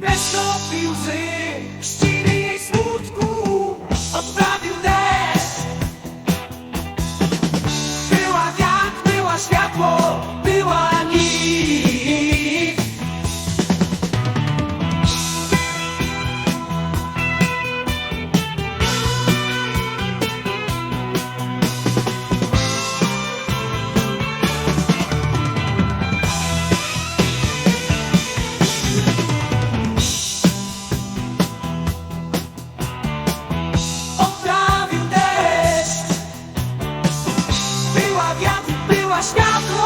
Без топів жив. Stop.